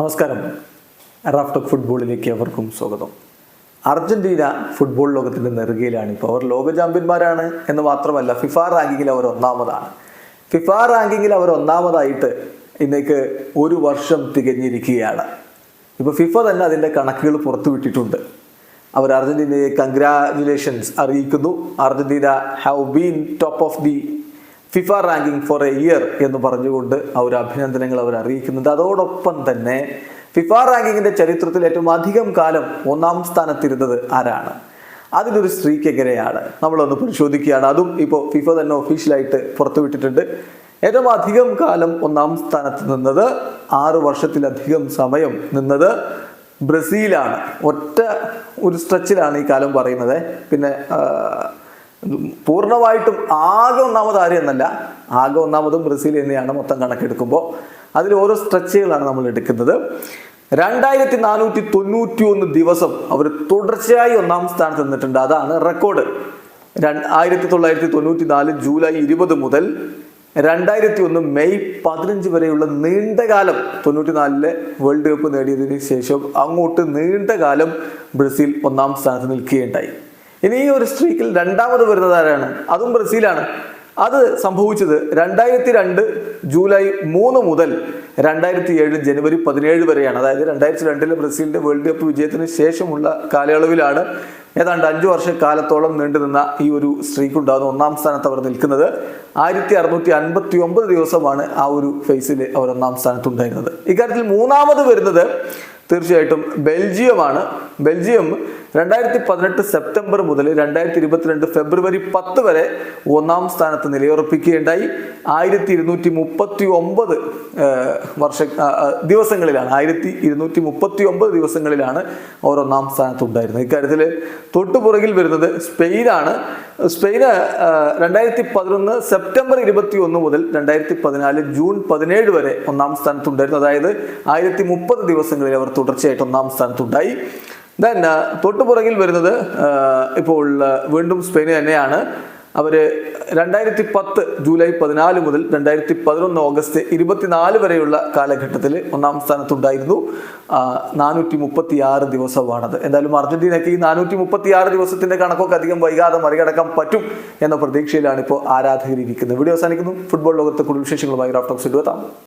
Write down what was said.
നമസ്കാരം. റാഫ്റ്റോക്ക് ഫുട്ബോളിലേക്ക് അവർക്കും സ്വാഗതം. അർജന്റീന ഫുട്ബോൾ ലോകത്തിന്റെ നെറുകയിലാണ്. ഇപ്പോൾ അവർ ലോക ചാമ്പ്യന്മാരാണ് എന്ന് മാത്രമല്ല ഫിഫ റാങ്കിങ്ങിൽ അവർ ഒന്നാമതാണ്. ഫിഫ റാങ്കിങ്ങിൽ അവർ ഒന്നാമതായിട്ട് ഇന്നേക്ക് ഒരു വർഷം തികഞ്ഞിരിക്കുകയാണ്. ഇപ്പോൾ ഫിഫ തന്നെ അതിന്റെ കണക്കുകൾ പുറത്തുവിട്ടിട്ടുണ്ട് അവർ അർജന്റീനയെ കൺഗ്രാജുലേഷൻസ് അറിയിക്കുന്നു. Argentina have been top of the FIFA ranking for a year എന്ന് പറഞ്ഞുകൊണ്ട് അവർ അഭിനന്ദനങ്ങൾ അവർ അറിയിക്കുന്നുണ്ട് അതോടൊപ്പം തന്നെ ഫിഫ റാങ്കിങ്ങിന്റെ ചരിത്രത്തിൽ ഏറ്റവും അധികം കാലം ഒന്നാം സ്ഥാനത്തിരുന്നത് ആരാണ്? അതിലൊരു എങ്ങനെയാണ് നമ്മളൊന്ന് പരിശോധിക്കുകയാണ്. അതും ഇപ്പോൾ ഫിഫ തന്നെ ഒഫീഷ്യലായിട്ട് പുറത്തുവിട്ടിട്ടുണ്ട്. ഏറ്റവും അധികം കാലം ഒന്നാം സ്ഥാനത്ത് നിന്നത് ആറ് വർഷത്തിലധികം സമയം നിന്നത് ബ്രസീലാണ്. ഒറ്റ ഒരു സ്ട്രെച്ചിലാണ് ഈ കാലം പറയുന്നത്. പിന്നെ പൂർണമായിട്ടും ആകെ ഒന്നാമത് ആരും എന്നല്ല ആകെ ഒന്നാമതും ബ്രസീൽ തന്നെയാണ് മൊത്തം കണക്കെടുക്കുമ്പോൾ. അതിൽ ഓരോ സ്ട്രെച്ചുകളാണ് നമ്മൾ എടുക്കുന്നത്. രണ്ടായിരത്തി നാനൂറ്റി തൊണ്ണൂറ്റി ഒന്ന് ദിവസം അവർ തുടർച്ചയായി ഒന്നാം സ്ഥാനത്ത് നിന്നിട്ടുണ്ട്. അതാണ് റെക്കോർഡ്. ആയിരത്തി തൊള്ളായിരത്തി തൊണ്ണൂറ്റി നാല് ജൂലൈ ഇരുപത് മുതൽ രണ്ടായിരത്തി ഒന്ന് മെയ് പതിനഞ്ച് വരെയുള്ള നീണ്ടകാലം തൊണ്ണൂറ്റിനാലിലെ വേൾഡ് കപ്പ് നേടിയതിനു ശേഷം അങ്ങോട്ട് നീണ്ടകാലം ബ്രസീൽ ഒന്നാം സ്ഥാനത്ത് നിൽക്കുകയുണ്ടായി. ഇനി ഈ ഒരു സ്ട്രീക്കിൽ രണ്ടാമത് വരുന്നത് ആരാണ്? അതും ബ്രസീലാണ്. അത് സംഭവിച്ചത് രണ്ടായിരത്തി രണ്ട് ജൂലൈ മൂന്ന് മുതൽ രണ്ടായിരത്തി ഏഴ് ജനുവരി പതിനേഴ് വരെയാണ്. അതായത് രണ്ടായിരത്തി രണ്ടിലെ ബ്രസീലിന്റെ വേൾഡ് കപ്പ് വിജയത്തിന് ശേഷമുള്ള കാലയളവിലാണ് ഏതാണ്ട് അഞ്ചു വർഷക്കാലത്തോളം നീണ്ടുനിന്ന ഈ ഒരു സ്ട്രീക്ക് ഉണ്ടാകുന്ന ഒന്നാം സ്ഥാനത്ത് അവർ നിൽക്കുന്നത് ആയിരത്തി അറുന്നൂറ്റി അൻപത്തി ഒമ്പത് ദിവസമാണ് ആ ഒരു ഫേസിൽ അവർ ഒന്നാം സ്ഥാനത്തുണ്ടായിരുന്നത്. ഇക്കാര്യത്തിൽ മൂന്നാമത് വരുന്നത് തീർച്ചയായിട്ടും ബെൽജിയമാണ്. ബെൽജിയം രണ്ടായിരത്തി പതിനെട്ട് സെപ്റ്റംബർ മുതൽ രണ്ടായിരത്തി ഇരുപത്തിരണ്ട് ഫെബ്രുവരി പത്ത് വരെ ഒന്നാം സ്ഥാനത്ത് നിലയുറപ്പിക്കുകയുണ്ടായി. ആയിരത്തി ഇരുന്നൂറ്റി മുപ്പത്തി ഒമ്പത് വർഷ ദിവസങ്ങളിലാണ്. ആയിരത്തി ഇരുന്നൂറ്റി മുപ്പത്തി ഒമ്പത് ദിവസങ്ങളിലാണ് അവർ ഒന്നാം സ്ഥാനത്ത് ഉണ്ടായിരുന്നത്. ഇക്കാര്യത്തിൽ തൊട്ടുപുറകിൽ വരുന്നത് സ്പെയിനാണ്. സ്പെയിന് രണ്ടായിരത്തി പതിനൊന്ന് സെപ്റ്റംബർ ഇരുപത്തി ഒന്ന് മുതൽ രണ്ടായിരത്തി പതിനാല് ജൂൺ പതിനേഴ് വരെ ഒന്നാം സ്ഥാനത്തുണ്ടായിരുന്നു അതായത് ആയിരത്തി മുപ്പത് ദിവസങ്ങളിൽ അവർ തുടർച്ചയായിട്ട് ഒന്നാം സ്ഥാനത്തുണ്ടായി ദെൻ തൊട്ടുപുറകിൽ വരുന്നത് ആ, ഇപ്പോൾ ആ, വീണ്ടും സ്പെയിൻ തന്നെയാണ്. അവർ രണ്ടായിരത്തി പത്ത് ജൂലൈ പതിനാല് മുതൽ രണ്ടായിരത്തി പതിനൊന്ന് ഓഗസ്റ്റ് ഇരുപത്തിനാല് വരെയുള്ള കാലഘട്ടത്തിൽ ഒന്നാം സ്ഥാനത്തുണ്ടായിരുന്നു. നാനൂറ്റി മുപ്പത്തി ആറ് ദിവസമാണത്. എന്തായാലും അർജന്റീനയ്ക്ക് ഈ നാനൂറ്റി മുപ്പത്തി ആറ് ദിവസത്തിന്റെ കണക്കൊക്കെ അധികം വൈകാതെ മറികടക്കാൻ പറ്റും എന്ന പ്രതീക്ഷയിലാണ് ഇപ്പോൾ ആരാധകരിയിരിക്കുന്നത് വീഡിയോ അവസാനിക്കുന്നു. ഫുട്ബോൾ ലോകത്തെ കൂടുതൽ വിശേഷങ്ങളുമായി റാഫ്റ്റോക്സ് എത്താം.